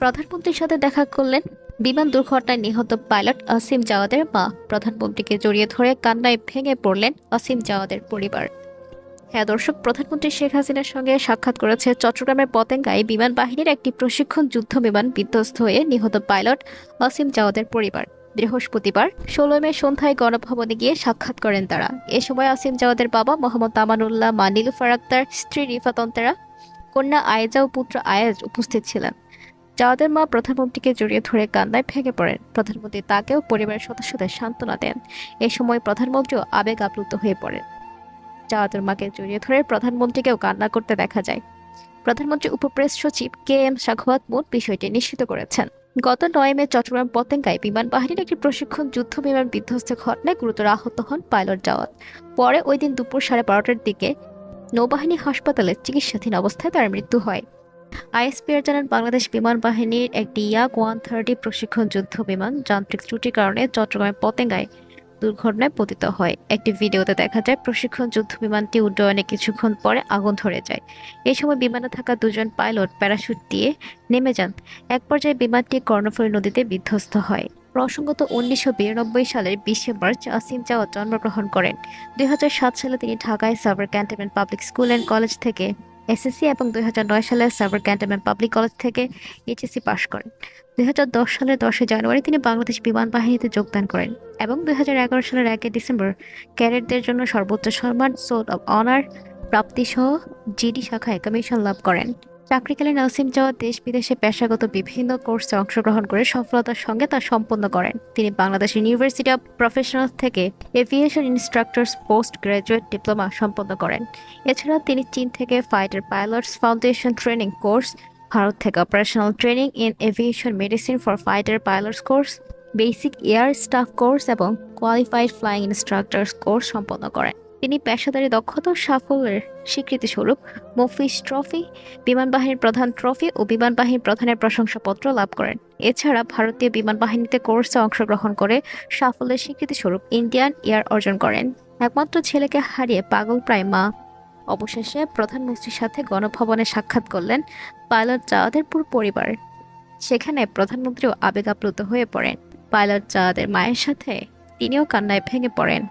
প্রধানমন্ত্রীর সাথে দেখা করলেন বিমান দুর্ঘটনায় নিহত পাইলট আসিম জাওয়াদের মা। প্রধানমন্ত্রীকে জড়িয়ে ধরে কান্নায় ভেঙে পড়লেন আসিম জাওয়াদের পরিবার। হ্যাঁ দর্শক, প্রধানমন্ত্রী শেখ হাসিনার সঙ্গে সাক্ষাৎ করেছে চট্টগ্রামের পতেঙ্গায় বিমান বাহিনীর একটি প্রশিক্ষণ যুদ্ধ বিমান বিধ্বস্ত হয়ে নিহত পাইলট আসিম জাওয়াদের পরিবার। বৃহস্পতিবার ষোলো মে সন্ধ্যায় গণভবনে গিয়ে সাক্ষাৎ করেন তারা। এ সময় আসিম জাওয়াদের বাবা মোহাম্মদ তামানুল্লাহ মা ফারাক্তার স্ত্রী রিফাত অন্তরা, কন্যা আয়েজা ও পুত্র আয়াজ উপস্থিত ছিলেন। জাওয়াদের মা প্রধানমন্ত্রীকে জড়িয়ে ধরে কান্নায় ভেঙে পড়েন। প্রধানমন্ত্রী তাকেও পরিবারের সদস্যদের সান্ত্বনা দেন। এ সময় প্রধানমন্ত্রীও আবেগ আপ্লুত হয়ে পড়েন। জাওয়াদের মাকে জড়িয়ে ধরে প্রধানমন্ত্রীকেও কান্না করতে দেখা যায়। প্রধানমন্ত্রী উপপ্রেস সচিব কে এম সাখওয়াত মুন বিষয়টি নিশ্চিত করেছেন। গত নয় মে চট্টগ্রাম পতেঙ্গায় বিমান বাহিনীর একটি প্রশিক্ষণ যুদ্ধ বিমান বিধ্বস্ত ঘটনায় গুরুতর আহত হন পাইলট জাওয়াত। পরে ওই দিন দুপুর সাড়ে বারোটার দিকে নৌবাহিনী হাসপাতালে চিকিৎসাধীন অবস্থায় তার মৃত্যু হয়। আইএসপিআর জানান, বাংলাদেশ বিমান বাহিনীর একটি ইয়াক ওয়ান থার্টি প্রশিক্ষণ যুদ্ধ বিমান যান্ত্রিক ত্রুটির কারণে চট্টগ্রামের পতেঙ্গায় দুর্ঘটনায় পতিত হয়। একটি ভিডিওতে দেখা যায়, প্রশিক্ষণ যুদ্ধ বিমানটি উড্ডয়নে কিছুক্ষণ পরে আগুন ধরে যায়। এই সময় বিমানে থাকা দুজন পাইলট প্যারাশুট দিয়ে নেমে যান। এক পর্যায়ে বিমানটি কর্ণফুলী নদীতে বিধ্বস্ত হয়। প্রসঙ্গত, উনিশশো বিরানব্বই সালের বিশে মার্চ আসিম জাওয়াত জন্মগ্রহণ করেন। দুই হাজার সাত সালে তিনি ঢাকায় Savar cantonment public school and college থেকে এসএসসি এবং দু হাজার নয় সালে সাভার ক্যান্টনমেন্ট পাবলিক কলেজ থেকে এইচএসসি পাশ করেন। দুই হাজার দশ সালের দশই জানুয়ারি তিনি বাংলাদেশ বিমান বাহিনীতে যোগদান করেন এবং দুই হাজার এগারো সালের একে ডিসেম্বর ক্যাডেটদের জন্য সর্বোচ্চ সম্মান সোল অব অনার প্রাপ্তিসহ জিডি শাখায় কমিশন লাভ করেন। চাকরিকালীন নাসিম জাওয়াদ দেশ বিদেশে পেশাগত বিভিন্ন কোর্সে অংশগ্রহণ করে সফলতার সঙ্গে তা সম্পন্ন করেন। তিনি বাংলাদেশ ইউনিভার্সিটি অব প্রফেশনালস থেকে aviation instructors post graduate diploma সম্পন্ন করেন। এছাড়া তিনি চীন থেকে fighter pilots foundation training course Bharat থেকে operational training in aviation medicine for fighter pilots course basic air staff course এবং কোয়ালিফাইড ফ্লাইং ইনস্ট্রাক্টরস কোর্স সম্পন্ন করেন। তিনি পেশাদারি দক্ষতা ও সাফল্যের স্বীকৃতি স্বরূপ মফিস ট্রফি বিমান বাহিনীর প্রধান ট্রফি ও বিমান বাহিনীর প্রধানের প্রশংসাপত্র লাভ করেন। এছাড়া ভারতীয় বিমান বাহিনীতে কোর্সে অংশগ্রহণ করে সাফল্যের স্বীকৃতি স্বরূপ ইন্ডিয়ান এয়ার অর্জন করেন। একমাত্র ছেলেকে হারিয়ে পাগল প্রায় মা। অবশেষে প্রধানমন্ত্রীর সাথে গণভবনে সাক্ষাৎ করলেন পাইলট জাওয়াদের পুরো পরিবার। সেখানে প্রধানমন্ত্রীও আবেগ আপ্লুত হয়ে পড়েন। পাইলট জাওয়াদের মায়ের সাথে তিনিও কান্নায় ভেঙে পড়েন।